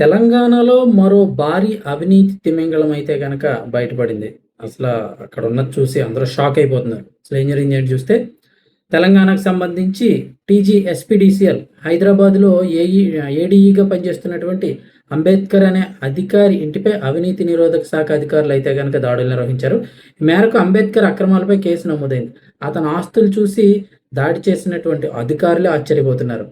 తెలంగాణలో మరో భారీ అవినీతి తిమింగళం అయితే కనుక బయటపడింది. అసలు అక్కడ ఉన్నది చూసి అందరూ షాక్ అయిపోతున్నారు. అసలు ఏం జరిగింది ఏంటి చూస్తే తెలంగాణకు సంబంధించి టీజీ ఎస్పీడీసీఎల్ హైదరాబాద్లో ఏఈ ఏడీఈగా పనిచేస్తున్నటువంటి అంబేద్కర్ అనే అధికారి ఇంటిపై అవినీతి నిరోధక శాఖ అధికారులు అయితే కనుక దాడులు నిర్వహించారు. ఈ మేరకు అంబేద్కర్ అక్రమాలపై కేసు నమోదైంది. అతని ఆస్తులు చూసి దాడి చేసినటువంటి అధికారులే ఆశ్చర్యపోతున్నారు.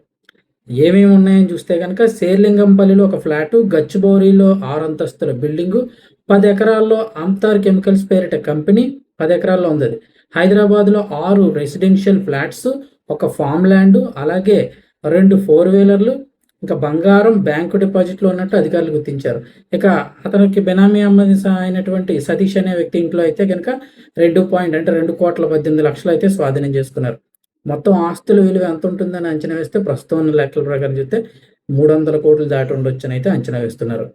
ఏమేమి ఉన్నాయని చూస్తే కనుక శేర్లింగంపల్లిలో ఒక ఫ్లాటు గచ్చిబౌరిలో ఆరు అంతస్తుల బిల్డింగు పది ఎకరాల్లో అంతార్ కెమికల్స్ పేరిట కంపెనీ పది ఎకరాల్లో ఉంది అది. హైదరాబాద్లో ఆరు రెసిడెన్షియల్ ఫ్లాట్స్ ఒక ఫామ్ ల్యాండ్ అలాగే రెండు ఫోర్ వీలర్లు ఇంకా బంగారం బ్యాంకు డిపాజిట్లో ఉన్నట్టు అధికారులు గుర్తించారు. ఇక అతనికి బెనామీ అమ్మది అయినటువంటి సతీష్ అనే వ్యక్తి ఇంట్లో అయితే కనుక రెండు పాయింట్ అంటే రెండు కోట్ల పద్దెనిమిది లక్షలు అయితే స్వాధీనం చేసుకున్నారు. మొత్తం ఆస్తుల విలువ ఎంత ఉంటుందని అంచనా వేస్తే ప్రస్తుతం ఉన్న లెక్కల ప్రకారం చూస్తే మూడు వందల కోట్లు దాటి ఉండొచ్చని అయితే అంచనా వేస్తున్నారు.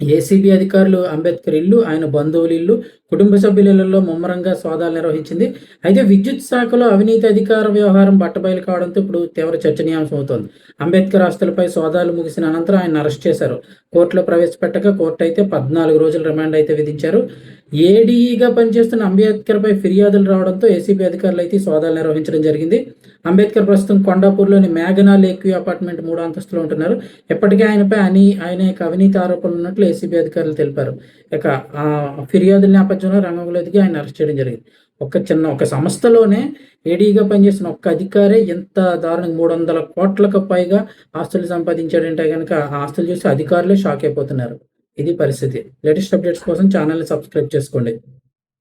ఏసీబీ అధికారులు అంబేద్కర్ ఇల్లు ఆయన బంధువుల ఇల్లు కుటుంబ సభ్యులలో ముమ్మరంగా సోదాలు నిర్వహించింది. అయితే విద్యుత్ శాఖలో అవినీతి అధికార వ్యవహారం బట్టబయలు కావడంతో ఇప్పుడు తీవ్ర చర్చనీయాంశం అవుతోంది. అంబేద్కర్ ఆస్తులపై సోదాలు ముగిసిన అనంతరం ఆయన అరెస్ట్ చేశారు. కోర్టులో ప్రవేశపెట్టక కోర్టు అయితే పద్నాలుగు రోజులు రిమాండ్ అయితే విధించారు. ఏడీఈగా పనిచేస్తున్న అంబేద్కర్ పై ఫిర్యాదులు రావడంతో ఏసీబీ అధికారులు అయితే సోదాలు నిర్వహించడం జరిగింది. అంబేద్కర్ ప్రస్తుతం కొండాపూర్లోని మేఘనా లేక్ అపార్ట్మెంట్ మూడు అంతస్తులో ఉంటున్నారు. ఇప్పటికే ఆయనపై అని ఆయన యొక్క అవినీతి ఆరోపణలు ఉన్నట్లు ఏసీబీ అధికారులు తెలిపారు. ఇక ఆ నేపథ్యం నేపథ్యంలో రంగంలోకి ఆయన అరెస్ట్ చేయడం జరిగింది. ఒక చిన్న ఒక సంస్థలోనే ఏడీగా పనిచేసిన ఒక్క అధికారే ఎంత దారుణంగా మూడు వందల కోట్లకు పైగా ఆస్తులు సంపాదించాడంటే కనుక ఆ ఆస్తులు చూసి అధికారులే షాక్ అయిపోతున్నారు. ఇది పరిస్థితి. లేటెస్ట్ అప్డేట్స్ కోసం ఛానల్ని సబ్స్క్రైబ్ చేసుకోండి.